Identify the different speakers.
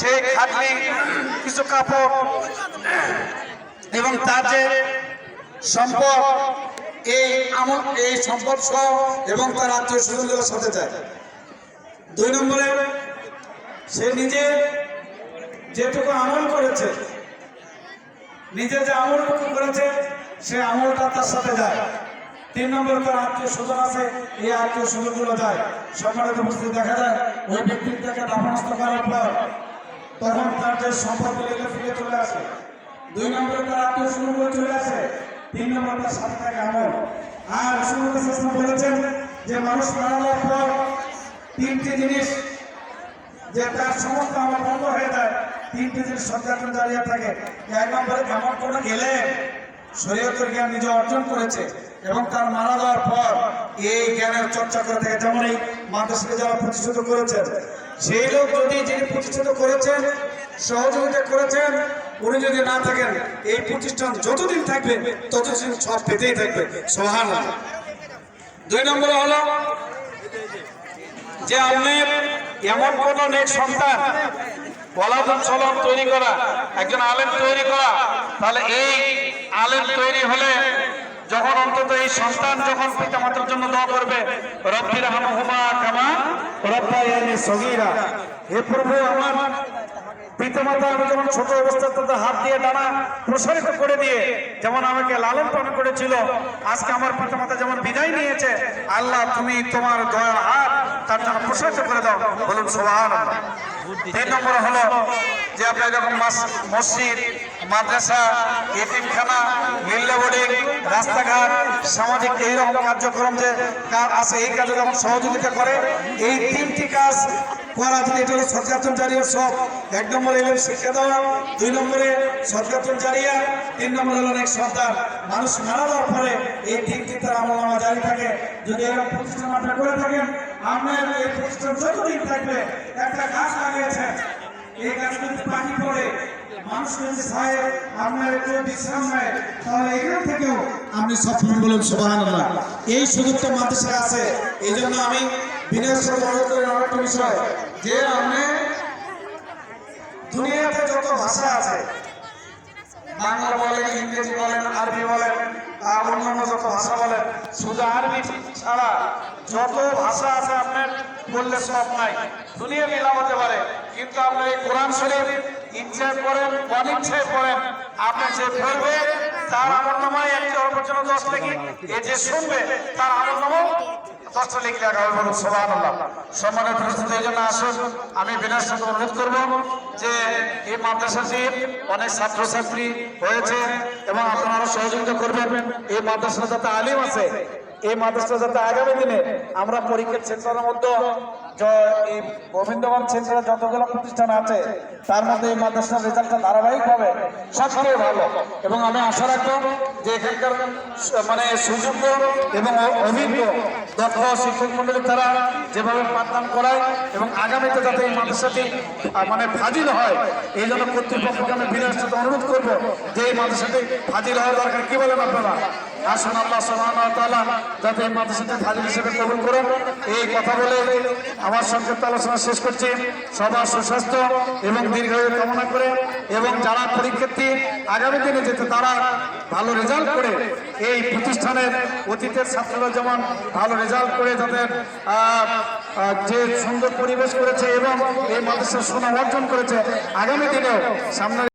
Speaker 1: সে খাটলি কিছু কাপড় এবং তার যে সম্পদ, এই আমল, এই সম্পদ সহ এবং তার আত্মীয় স্বজনদের সাথে যায়। দুই নম্বরে, সে নিজে যেটুকু আমল করেছে, নিজে যে আমল করেছে, সে আমলটা তার সাথে যায়। তিন নম্বরে তার আত্মীয় স্বজন আছে, এই আত্মীয় স্বজনগুলো যায়। সম্মানের উপস্থিত দেখা যায়, ওই ব্যক্তির থেকে দাফনস্থ করার পর তখন তার যে সম্পদ লেগে ফিরে চলে আসে। দুই নম্বরে তার আত্মীয় স্বজনগুলো চলে আসে। তিন নম্বরে তার সাথে থাকে আমল। আর ইসলাম বলেছেন যে মানুষ মারা পর তিনটি জিনিস যে তার সমস্ত আমার বন্ধ হয়ে যায়, তিনটি জিনিস সজ্জাতন দাঁড়িয়ে থাকে। এক নম্বরে এমন কোনো গেলে শরীয়তের জ্ঞান নিজে অর্জন করেছে এবং তার মারা যাওয়ার পর এই জ্ঞানের চর্চা করে থাকে। যেমন এই মাদ্রাসাকে যারা প্রতিষ্ঠিত করেছেন সেই লোক যদি যিনি প্রতিষ্ঠিত করেছেন, সহযোগিতা করেছেন, উনি যদি না থাকেন, এই প্রতিষ্ঠান যতদিন থাকবে, ততদিন সব পেতেই থাকবে। সোহান দুই নম্বরে হলো যে আপনি এমন কোন নেক সন্তান ওলাদুল সলম তৈরি করা, একজন আলেম তৈরি করা, তাহলে এই আলেম তৈরি হলে যখন অন্তত এই সন্তান যখন পিতা মাতার জন্য দোয়া করবে রব্বির হামহুমা কামা রব্বায়ানি সগীরা। হে প্রভু আমার পিতামাতা আমি যখন ছোট অবস্থা তাদের হাত দিয়ে ডানা প্রসারিত করে দিয়ে যেমন আমাকে লালন পালন করেছিল, আজকে আমার পিতামাতা যেমন বিদায় নিয়েছে, আল্লাহ তুমি তোমার দয়ার হাত তার জন্য প্রসারিত করে দাও। বলুন সোহান তিন নম্বর হলো যে আপনার যখন মাস- মসজিদ মাদ্রাসা এতিমখানা মিল্লা বোর্ডিং রাস্তাঘাট সামাজিক এইরকম কার্যক্রম যে আছে এই কাজে যখন সহযোগিতা করে এই তিনটি কাজ করা যদি এটা হলো সরকার জারিয়া সব। এক নম্বরে এলেন শিক্ষা দেওয়া দুই নম্বরে সরকার জারিয়া তিন নম্বরে হলো অনেক সন্তান মানুষ মারা যাওয়ার পরে এই তিনটি তার আমল নামা জারি থাকে। যদি এরকম প্রতিষ্ঠান আপনারা করে থাকেন আপনার এই প্রতিষ্ঠান যতদিন থাকবে একটা গাছ লাগিয়েছেন এই গাছ যদি পানি পড়ে, মানুষ যদি এই আছে। এই জন্য আমি বিষয়, যে আপনি দুনিয়াতে যত ভাষা আছে, বাংলা বলেন, ইংরেজি বলেন, আরবি বলেন অন্যান্য যত ভাষা বলেন শুধু আরবি ছাড়া যত ভাষা আছে আপনার, বললে সব নাই। দুনিয়া মিলাম হতে পারে, কিন্তু আপনার এই কোরআন শরীফ ইচ্ছায় পড়েন, অনিচ্ছায় পড়েন, আপনি যে পড়বে তার আমার নামায় একটি অপরচনা দশ থেকে এ যে শুনবে, তার আমল নামাও লিখলে হবে বলুন সোহান সম্মানের পরিস্থিতি এই জন্য আসুন, আমি বিনয়ের সাথে অনুরোধ করব যে এই মাদ্রাসাটি অনেক ছাত্রছাত্রী হয়েছে এবং আপনারা সহযোগিতা করবেন। এই মাদ্রাসা যাতে আলিম আছে এই মাদ্রাসা যাতে আগামী দিনে আমরা পরীক্ষার সেন্টারের মধ্যে এই গোবিন্দগঞ্জ সেন্টারে যতগুলো প্রতিষ্ঠান আছে, তার মধ্যে এই মাদ্রাসার রেজাল্টটা ধারাবাহিক হবে সবচেয়ে ভালো। এবং আমি আশা রাখব যে এখানকার মানে সুযোগ্য এবং অভিজ্ঞ, দক্ষ শিক্ষক মন্ডলী তারা যেভাবে পাঠদান করায় এবং আগামীতে যাতে এই মাদ্রাসাটি মানে ফাজিল হয়, এই জন্য কর্তৃপক্ষকে আমি বিনয়ের সাথে অনুরোধ করব যে এই মাদ্রাসাটি ফাজিল হওয়া দরকার কি বলেন আপনারা? আসুন আল্লাহ তাআলা যাতে এই মাদ্রাসাটি ফাজিল হিসেবে কবুল করুন। এই কথা বলে আমার সংক্ষিপ্ত আলোচনা শেষ করছি। সবার সুস্বাস্থ্য এবং দীর্ঘায়ু কামনা করে এবং যারা পরীক্ষার্থী আগামী দিনে যেতে তারা ভালো রেজাল্ট করে এই প্রতিষ্ঠানের অতীতের ছাত্ররা যেমন ভালো রেজাল্ট করে আহ, যে সুন্দর পরিবেশ করেছে এবং এই মাদ্রাসার সুনাম অর্জন করেছে আগামী দিনেও সামনে